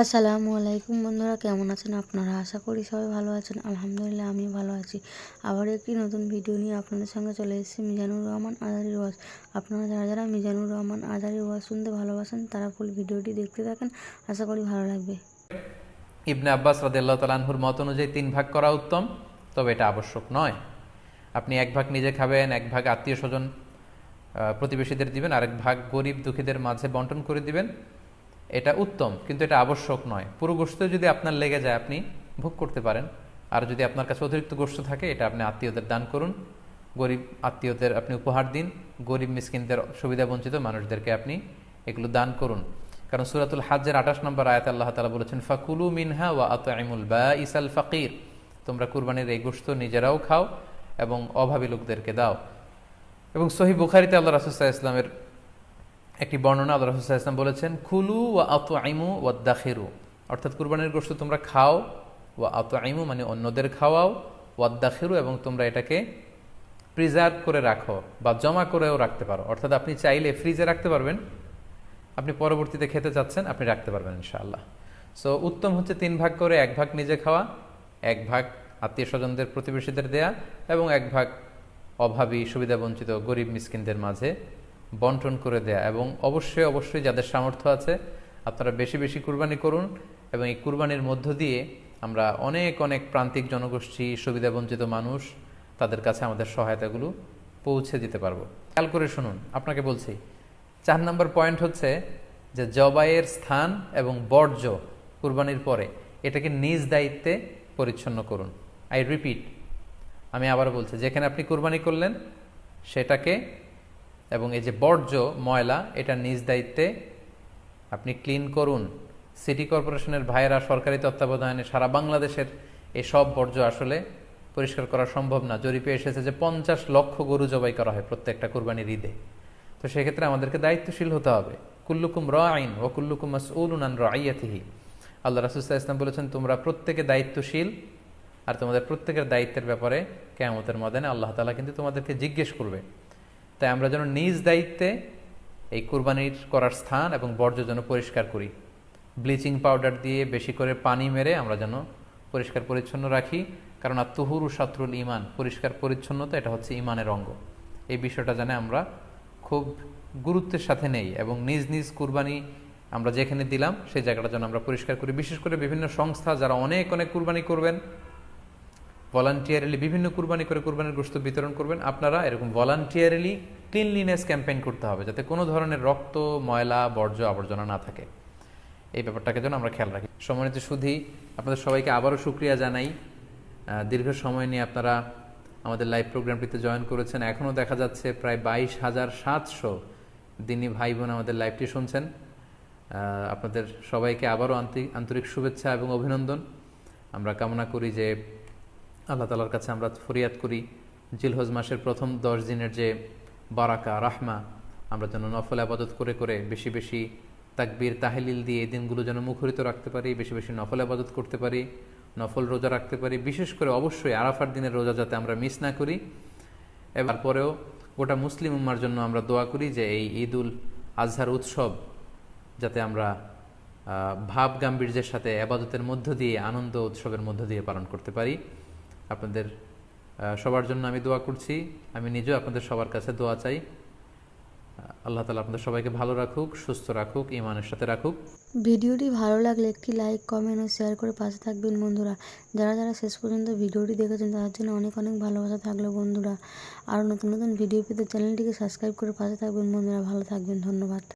আসসালামু আলাইকুম বন্ধুরা, কেমন আছেন আপনারা? আশা করি সবাই ভালো আছেন। আলহামদুলিল্লাহ আমি ভালো আছি। আবার একটি নতুন ভিডিও নিয়ে আপনাদের সঙ্গে চলে এসেছি, মিজানুর রহমান আজারি ওয়াজ। আপনারা যারা যারা মিজানুর রহমান আজারি ওয়াজ শুনতে ভালোবাসেন, তারা ফুল ভিডিওটি দেখতে থাকেন। আশা করি ভালো লাগবে। ইবনে আব্বাস রাদিয়াল্লাহু তাআলা আনহুর মত অনুযায়ী তিন ভাগ করা উত্তম, তবে এটা আবশ্যক নয়। আপনি এক ভাগ নিজে খাবেন, এক ভাগ আত্মীয় স্বজন প্রতিবেশীদের দিবেন, আরেক ভাগ গরিব দুঃখীদের মাঝে বন্টন করে দিবেন। এটা উত্তম, কিন্তু এটা আবশ্যক নয়। পুরো গোস্ত যদি আপনার লেগে যায়, আপনি ভোগ করতে পারেন। আর যদি আপনার কাছে অতিরিক্ত গোস্ত থাকে, এটা আপনি আত্মীয়দের দান করুন। গরিব আত্মীয়দের আপনি উপহার দিন। গরিব মিসকিনদের সুবিধা বঞ্চিত মানুষদেরকে আপনি এগুলো দান করুন। কারণ সুরাতুল হাজের আঠাশ নম্বর আয়াত আল্লাহ তালা বলেছেন, ফাকুলু মিনহা ওয়া আতআইমুল বা ইসাল ফাকির। তোমরা কুরবানির এই গোস্ত নিজেরাও খাও এবং অভাবী লোকদেরকে দাও। এবং সহি বুখারিতে আল্লাহ রাসুসাহ ইসলামের একটি বর্ণনা আল্লাহ রাসুসাহ ইসলাম বলেছেন খুলু ওয়া আত আইমু ওয়া দাখেরু অর্থাৎ কুরবানির গোস্ত তোমরা খাও, ওয়া আত আইমু মানে অন্যদের খাওয়াও, ওয়া দাখেরু এবং তোমরা এটাকে প্রিজার্ভ করে রাখো বা জমা করেও রাখতে পারো। অর্থাৎ আপনি চাইলে ফ্রিজে রাখতে পারবেন, আপনি পরবর্তীতে খেতে চাচ্ছেন, আপনি রাখতে পারবেন ইনশাআল্লাহ। সো উত্তম হচ্ছে তিন ভাগ করে, এক ভাগ নিজে খাওয়া, এক ভাগ আত্মীয় স্বজনদের প্রতিবেশীদের দেয়া এবং এক ভাগ অভাবী, সুবিধাবঞ্চিত, গরিব, মিসকিনদের মাঝে বন্টন করে দেয়া এবং অবশ্যই অবশ্যই যাদের সামর্থ্য আছে, আপনারা বেশি বেশি কুরবানি করুন এবং এই কুরবানির মধ্য দিয়ে আমরা অনেক অনেক প্রান্তিক জনগোষ্ঠী সুবিধাবঞ্চিত মানুষ তাদের কাছে আমাদের সহায়তাগুলো পৌঁছে দিতে পারব। খেয়াল করে শুনুন, আপনাকে বলছি, চার নম্বর পয়েন্ট হচ্ছে যে জবাইয়ের স্থান এবং বর্জ্য কুরবানির পরে এটাকে নিজ দায়িত্বে পরিচ্ছন্ন করুন। আই রিপিট আমি আবার বলছি, যেখানে আপনি কুরবানি করলেন, সেটাকে এবং এই যে বর্জ্য, ময়লা, এটা নিজ দায়িত্বে আপনি ক্লিন করুন। সিটি কর্পোরেশনের ভাইয়েরা সরকারি তত্ত্বাবধানে সারা বাংলাদেশের এই সব বর্জ্য আসলে পরিষ্কার করা সম্ভব না। জরিপে এসেছে যে পঞ্চাশ লক্ষ গরু জবাই করা হয় প্রত্যেকটা কুরবানির ঈদে। তো সেক্ষেত্রে আমাদেরকে দায়িত্বশীল হতে হবে। কুল্লুকুম র আইন ও কুল্লুকুম মাসউলুন আন রাইয়াতিহি। আল্লাহ রাসুল্লাহ ইসলাম বলেছেন, তোমরা প্রত্যেকে দায়িত্বশীল আর তোমাদের প্রত্যেকের দায়িত্বের ব্যাপারে কেমতের মদানে আল্লাহ তালা কিন্তু তোমাদেরকে জিজ্ঞেস করবে। তাই আমরা যেন নিজ দায়িত্বে এই কুরবানির করার স্থান এবং বর্জ্য যেন পরিষ্কার করি। ব্লিচিং পাউডার দিয়ে বেশি করে পানি মেরে আমরা যেন পরিষ্কার পরিচ্ছন্ন রাখি। কারণ আর তুহুরু সাতরুল ইমান পরিষ্কার পরিচ্ছন্নতা এটা হচ্ছে ইমানের অঙ্গ। এই বিষয়টা জানে আমরা খুব গুরুত্বের সাথে নেই এবং নিজ নিজ কুরবানি আমরা যেখানে দিলাম, সেই জায়গাটা যেন আমরা পরিষ্কার করি। বিশেষ করে বিভিন্ন সংস্থা যারা অনেক অনেক কুরবানি করবেন ভলান্টিয়ারিলি বিভিন্ন কুরবানি করে কুরবানির গোস্ত বিতরণ করবেন। আপনারা এরকম ভলান্টিয়ারিলি ক্লিনলিনেস ক্যাম্পেইন করতে হবে, যাতে কোনো ধরনের রক্ত, ময়লা, বর্জ্য, আবর্জনা না থাকে। এই ব্যাপারটাকে যেন আমরা খেয়াল রাখি। সম্মানিত সুধি, আপনাদের সবাইকে আবারও সুক্রিয়া জানাই। দীর্ঘ সময় নিয়ে আপনারা আমাদের লাইভ প্রোগ্রামটিতে জয়েন করেছেন। এখনও দেখা যাচ্ছে প্রায় বাইশ হাজার সাতশো দিনী ভাই বোন আমাদের লাইভটি শুনছেন। আপনাদের সবাইকে আবারও আন্তরিক শুভেচ্ছা এবং অভিনন্দন। আমরা কামনা করি যে আল্লাহ তালার কাছে আমরা ফরিয়াদ করি, জিলহজ মাসের প্রথম দশ দিনের যে বারাকা, রাহমা, আমরা যেন নফল আবাদত করে করে বেশি বেশি তাকবীর, তাহলিল দিয়ে এই দিনগুলো যেন মুখরিত রাখতে পারি, বেশি বেশি নফল আবাদত করতে পারি, নফল রোজা রাখতে পারি, বিশেষ করে অবশ্যই আরাফার দিনের রোজা যাতে আমরা মিস না করি। এবার পরেও গোটা মুসলিম উম্মার জন্য আমরা দোয়া করি যে এই ঈদ উল আজহার উৎসব যাতে আমরা ভাব গাম্ভীর্যের সাথে আবাদতের মধ্য দিয়ে, আনন্দ উৎসবের মধ্য দিয়ে পালন করতে পারি। আপনাদের সবার জন্য আমি দোয়া করছি। আমি নিজেও আপনাদের সবার কাছে দোয়া চাই। আল্লাহ তালা আপনাদের সবাইকে ভালো রাখুক, সুস্থ রাখুক ইমানের সাথে রাখুক। ভিডিওটি ভালো লাগলে একটি লাইক, কমেন্ট ও শেয়ার করে পাশে থাকবেন বন্ধুরা। যারা যারা শেষ পর্যন্ত ভিডিওটি দেখেছেন, তাদের জন্য অনেক অনেক ভালোবাসা থাকল বন্ধুরা। আরও নতুন নতুন ভিডিও পেতে চ্যানেলটিকে সাবস্ক্রাইব করে পাশে থাকবেন বন্ধুরা। ভালো থাকবেন, ধন্যবাদ।